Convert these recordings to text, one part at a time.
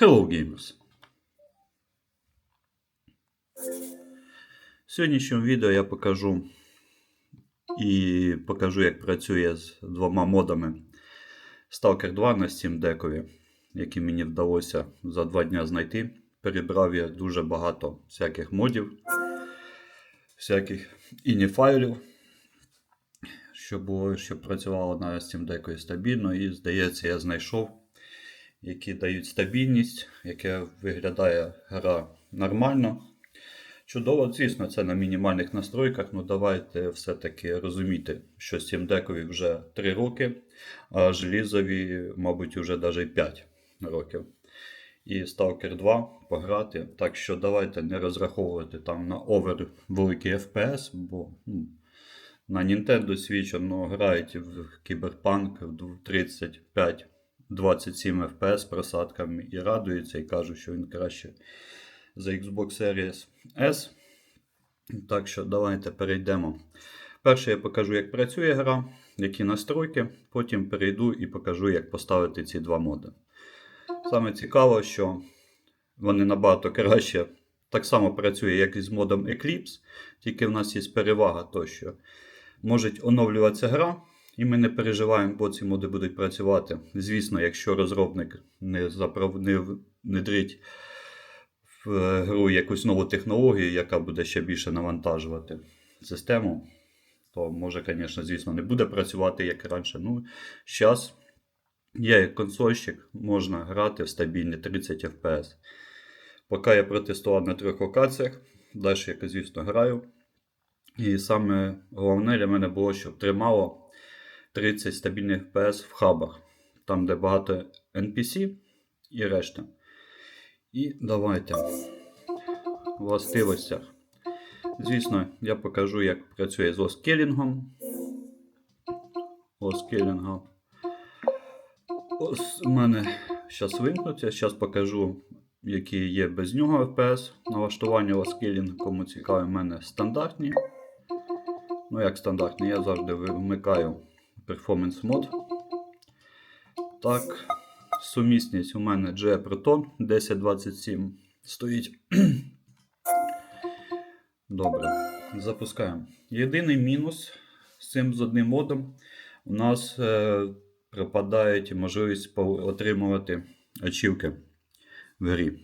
Hello Gamers! В сьогоднішньому відео я покажу і покажу, як працює з двома модами Stalker 2 на Steam Deck, які мені вдалося за два дні знайти. Перебрав я дуже багато всяких модів, всяких ініфайлів, щоб було, щоб працювало на Steam Deck стабільно. І здається, я знайшов які дають стабільність, яке виглядає гра нормально. Чудово, звісно, це на мінімальних настройках, ну давайте все-таки розуміти, що Steam Deck вже 3 роки, а желізові, мабуть, вже навіть 5 років. І Stalker 2 пограти. Так що давайте не розраховувати там на овер великий FPS, бо ну, на Nintendo Switch воно грають в Cyberpunk в 35 27 FPS просадками і радуються, і кажуть, що він краще за Xbox Series S. Так що давайте перейдемо. Перше я покажу, як працює гра, які настройки, потім перейду і покажу, як поставити ці два моди. Саме цікаво, що вони набагато краще так само працює, як і з модом Eclipse, тільки в нас є перевага, то що може оновлюватися гра. І ми не переживаємо, бо ці моди будуть працювати. Звісно, якщо розробник не заправ... не внедрить в гру якусь нову технологію, яка буде ще більше навантажувати систему, то може, звісно, звісно, не буде працювати як раніше. Ну, зараз я як консольщик можна грати в стабільні 30 FPS. Поки я протестував на трьох локаціях, далі, як звісно, граю. І саме головне для мене було, щоб тримало. 30 стабільних FPS в хабах, там, де багато NPC і решта. І давайте в властивостях. Звісно, я покажу, як працює з лоскелінгом. Лоскелінгом. Ось у мене зараз вимкнуться. Зараз покажу, які є без нього FPS. Налаштування лоскелінг, кому цікаво, у мене стандартні. Ну, як стандартні, я завжди вимикаю Performance Mode. Так, сумісність у мене G Proton 1027 стоїть. Добре, запускаємо. Єдиний мінус з цим з одним модом у нас е, пропадає можливість отримувати ачівки в грі.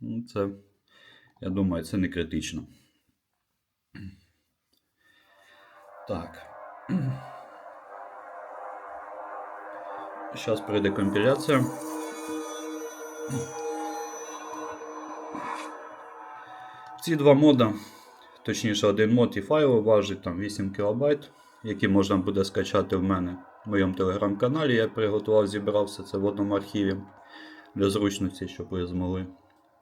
Ну, це, я думаю, це не критично. Так. Зараз пройде компіляція. Ці два мода, точніше, один мод і файл важить там 8 кБ, які можна буде скачати в мене в моєму телеграм-каналі. Я приготував, зібрав все це в одному архіві для зручності, щоб ви змогли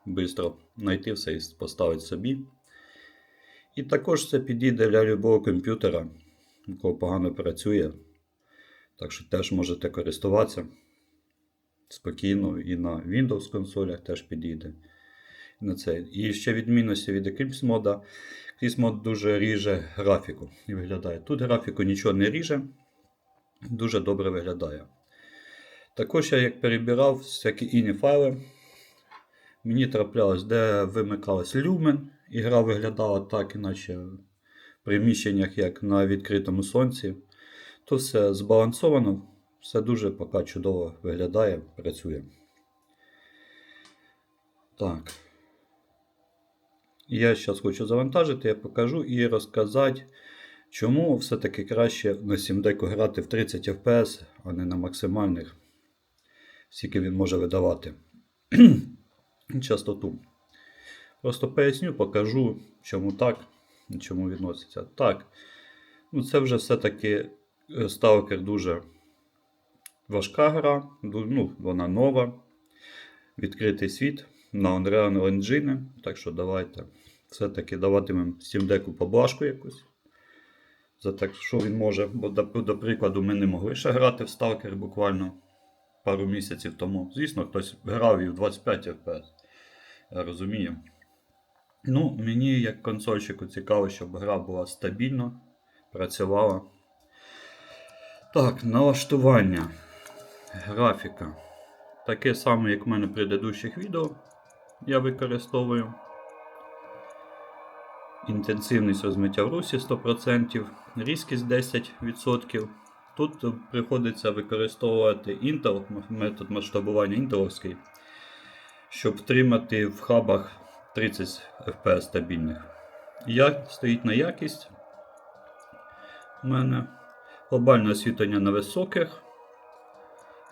швидко знайти все і поставити собі. І також це підійде для будь-якого комп'ютера, якого погано працює. Так що теж можете користуватися спокійно і на Windows консолях теж підійде. На це. І ще відмінності від Eclipse мода. Eclipse мод дуже ріже графіку і виглядає. Тут графіку нічого не ріже, дуже добре виглядає. Також я як перебирав всякі іні файли, мені траплялось, де вимикалось люмен, і гра виглядала так, іначе в приміщеннях, як на відкритому сонці. То все збалансовано, все дуже поки чудово виглядає, працює. Так. Я зараз хочу завантажити, я покажу і розказати, чому все-таки краще на 7 деку грати в 30 FPS, а не на максимальних, скільки він може видавати частоту. Просто поясню, покажу, чому так, чому відноситься. Так, ну це вже все-таки Сталкер дуже важка гра, ну, вона нова. Відкритий світ на Unreal Engine. Так що давайте все-таки даватимемо Steam Deck поблажку якусь. За те, що він може. Бо, до, до прикладу, ми не могли ще грати в Stalker буквально пару місяців тому. Звісно, хтось грав і в 25 FPS. Я розумію. Ну, Мені як консольщику цікаво, щоб гра була стабільно, працювала. Так, налаштування. Графіка. таке саме, як в мене в предыдущих відео. Я використовую. Інтенсивність розмиття в русі 100%, різкість 10%. Тут приходиться використовувати Intel, метод масштабування інтеловський, щоб втримати в хабах 30 FPS стабільних. Я стоїть на якість. У мене глобальне освітлення на високих.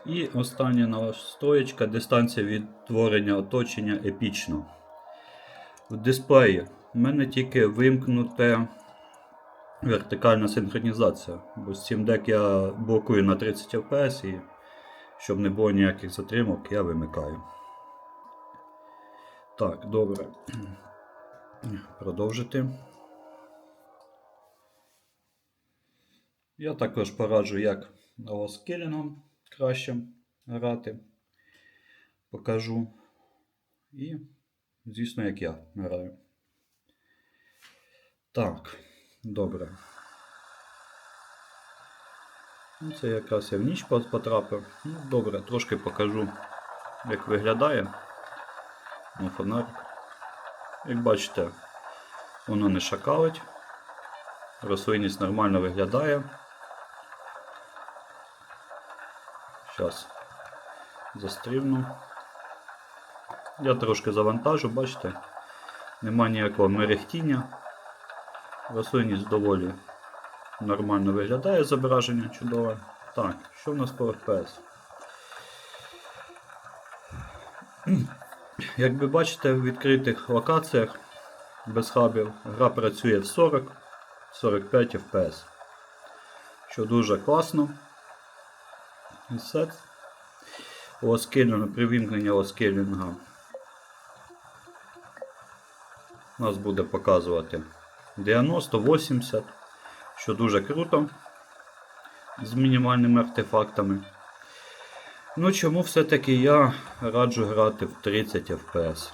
І остання наластоєчка дистанція відтворення оточення епічно. В дисплеї в мене тільки вимкнуте вертикальна синхронізація. Бо Steam Deck я блокую на 30 FPS і щоб не було ніяких затримок, я вимикаю. Так, добре. Продовжити. Я також пораджу, як новоскелінгом краще грати. Покажу. І, звісно, як я граю. Так, добре. Ну, Це якраз я в ніч потрапив. Ну, добре, трошки покажу, як виглядає на фонарик. Як бачите, воно не шакалить. Рослинність нормально виглядає. Зараз застрівну. Я трошки завантажу, бачите, нема ніякого мерехтіння. Рослинність доволі нормально виглядає, зображення чудове. Так, що в нас по FPS? Як ви бачите, в відкритих локаціях без хабів гра працює в 40-45 FPS. Що дуже класно. І все. Лоскелінг, при вімкненні нас буде показувати 90-80, що дуже круто з мінімальними артефактами. Ну чому все-таки я раджу грати в 30 FPS.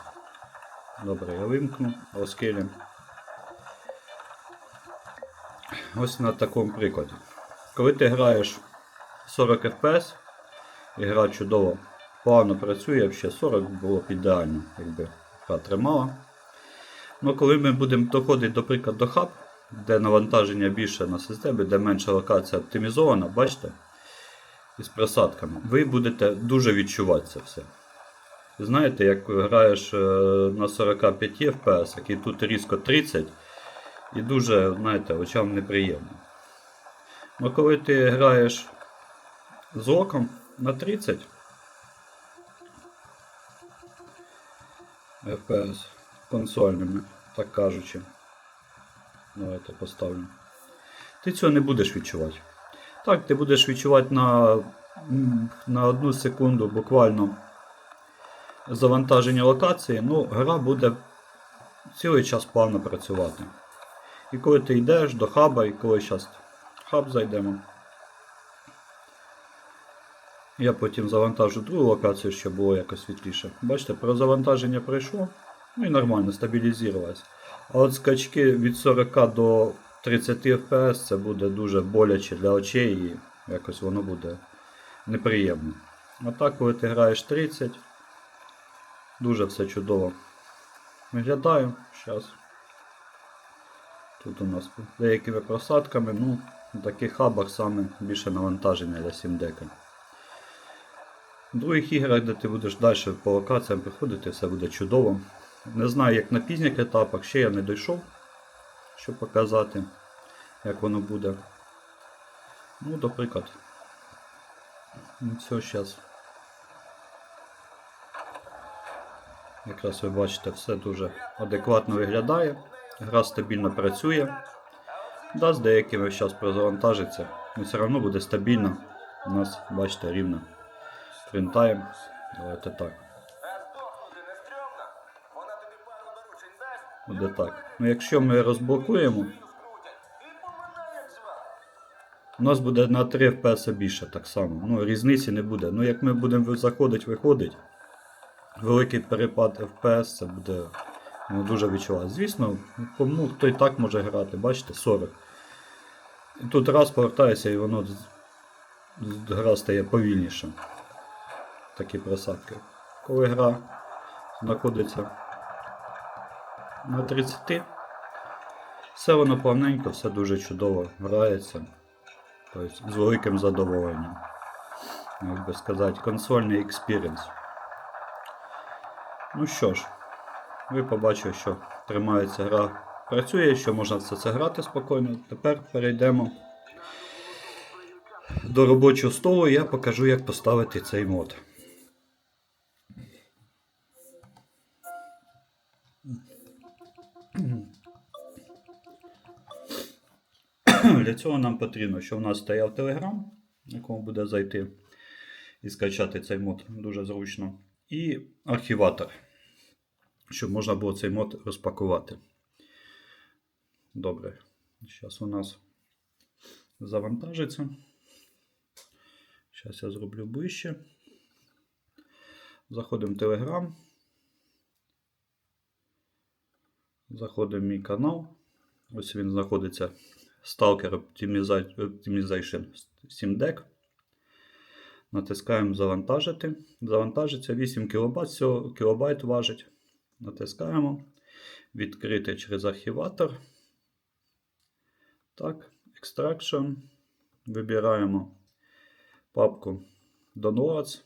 Добре, я вимкну лоскелінг. Ось на такому прикладі. Коли ти граєш 40 FPS, і гра чудово плавно працює, ще 40 було б ідеально, якби гра тримала. Ну, коли ми будемо доходити, до прикладу, до хаб, де навантаження більше на системі, де менша локація оптимізована, бачите, із просадками, ви будете дуже відчувати це все. Знаєте, як граєш е, на 45 FPS, який тут різко 30, і дуже, знаєте, очам неприємно. Ну коли ти граєш з оком на 30 FPS консольними, так кажучи. Давайте поставлю. Ти цього не будеш відчувати. Так, ти будеш відчувати на, на одну секунду буквально завантаження локації, ну гра буде цілий час плавно працювати. І коли ти йдеш до хаба, і коли зараз хаб зайдемо. Я потім завантажу другу локацію, щоб було якось світліше. Бачите, про завантаження пройшло. Ну і нормально, стабілізувалось. А от скачки від 40 до 30 FPS це буде дуже боляче для очей і якось воно буде неприємно. А так, коли ти граєш 30, дуже все чудово виглядаю. Зараз. Тут у нас деякими просадками, ну, в таких хабах саме більше навантаження для 7 дека. В других іграх, де ти будеш далі по локаціям приходити, все буде чудово. Не знаю, як на пізніх етапах, ще я не дійшов, щоб показати, як воно буде. Ну, до приклад. Ну, все, зараз. Якраз ви бачите, все дуже адекватно виглядає. Гра стабільно працює. Да, з деякими зараз прозавантажиться, але все одно буде стабільно. У нас, бачите, рівно. Принтаєм. Давайте так. Буде так. Ну, якщо ми розблокуємо, у нас буде на 3 FPS більше так само. Ну, різниці не буде. Ну, як ми будемо заходити, виходить, великий перепад FPS це буде ну, дуже відчувати. Звісно, кому хто і так може грати, бачите, 40. І тут раз повертається і воно гра стає повільніше. Такі просадки. Коли гра знаходиться на 30, все воно плавненько, все дуже чудово грається. Тобто з великим задоволенням. Як би сказати, консольний експіріенс. Ну що ж, ви побачили, що тримається гра. Працює, що можна все це грати спокійно. Тепер перейдемо до робочого столу. і Я покажу, як поставити цей мод. Для цього нам потрібно, щоб у нас стояв на якому буде зайти і скачати цей мод дуже зручно. І архіватор, щоб можна було цей мод розпакувати. Добре. Зараз у нас завантажиться. Зараз я зроблю ближче. Заходимо в Telegram. Заходимо в мій канал. Ось він знаходиться Stalker Optimization Steam Deck. Натискаємо завантажити. Завантажиться 8 кБ, всього кілобайт важить. Натискаємо. Відкрити через архіватор. Так, Extraction. Вибираємо папку Downloads.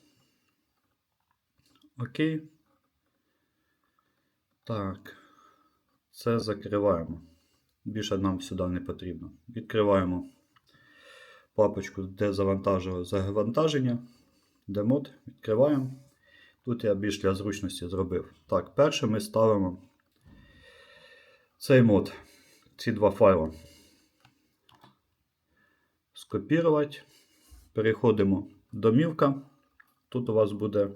Окей. Так. Це закриваємо. Більше нам сюди не потрібно. Відкриваємо папочку, де завантажили завантаження. Демод. Відкриваємо. Тут я більш для зручності зробив. Так, перше ми ставимо цей мод. Ці два файли. Скопірувати. Переходимо до мівка. Тут у вас буде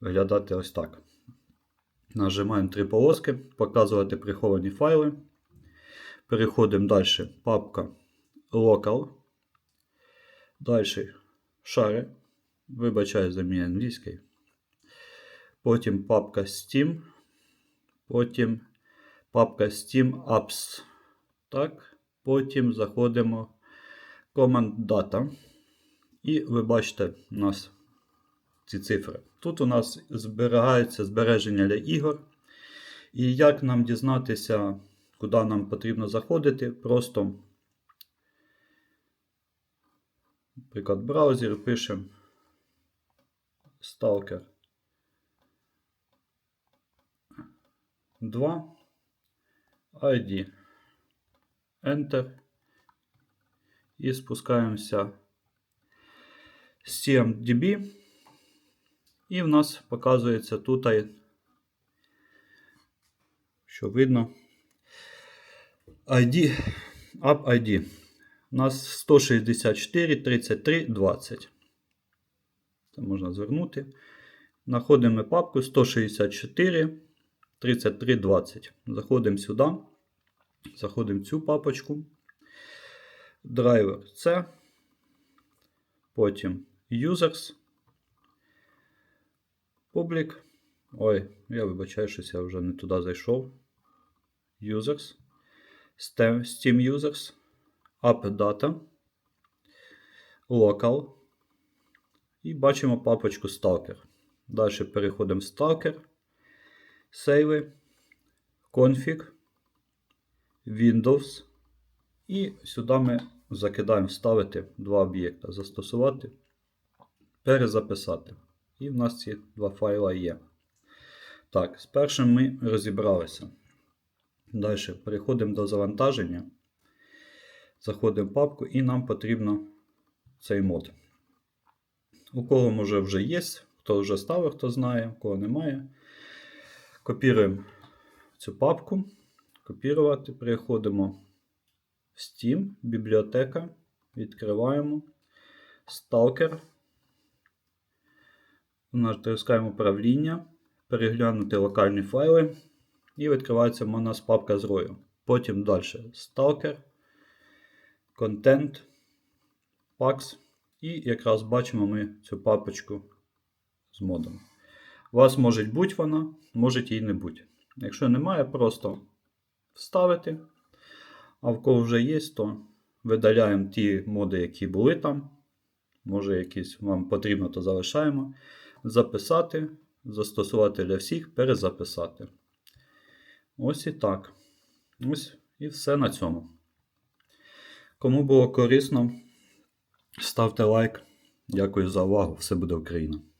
виглядати ось так. Нажимаємо три полоски, показувати приховані файли. Переходимо далі. Папка Local. Далі шари. Вибачаю за мій англійський. Потім папка Steam. Потім папка Steam Apps. Так. Потім заходимо в Command Data. І ви бачите у нас ці цифри. Тут у нас зберігається збереження для ігор. І як нам дізнатися, куди нам потрібно заходити, просто, наприклад, браузер пишемо Stalker 2 ID. Enter. І спускаємося з CMDB. І в нас показується тут, що видно, ID, App ID. У нас 164 33 20. Це можна звернути. Знаходимо папку 164 33 20. Заходимо сюди. Заходимо в цю папочку. Драйвер C. Потім Users. Public. Ой, я вибачаю, щось я вже не туди зайшов. Users. Steam Users. App Data. Local. І бачимо папочку Stalker. Далі переходимо в Stalker. Сейви. Config. Windows. І сюди ми закидаємо вставити два об'єкта. Застосувати. Перезаписати. І в нас ці два файла є. Так, з першим ми розібралися. Далі переходимо до завантаження. Заходимо в папку і нам потрібно цей мод. У кого може вже є, хто вже ставив, хто знає, у кого немає. Копіруємо цю папку. Копірувати. Переходимо в Steam, бібліотека. Відкриваємо. Stalker. Натискаємо управління, переглянути локальні файли. І відкривається у нас папка з рою. Потім далі Stalker, Content, Pax. І якраз бачимо ми цю папочку з модом. У вас може бути вона, може і не бути. Якщо немає, просто вставити. А в кого вже є, то видаляємо ті моди, які були там. Може, якісь вам потрібно, то залишаємо. Записати, застосувати для всіх, перезаписати. Ось і так. Ось і все на цьому. Кому було корисно, ставте лайк. Дякую за увагу. Все буде Україна!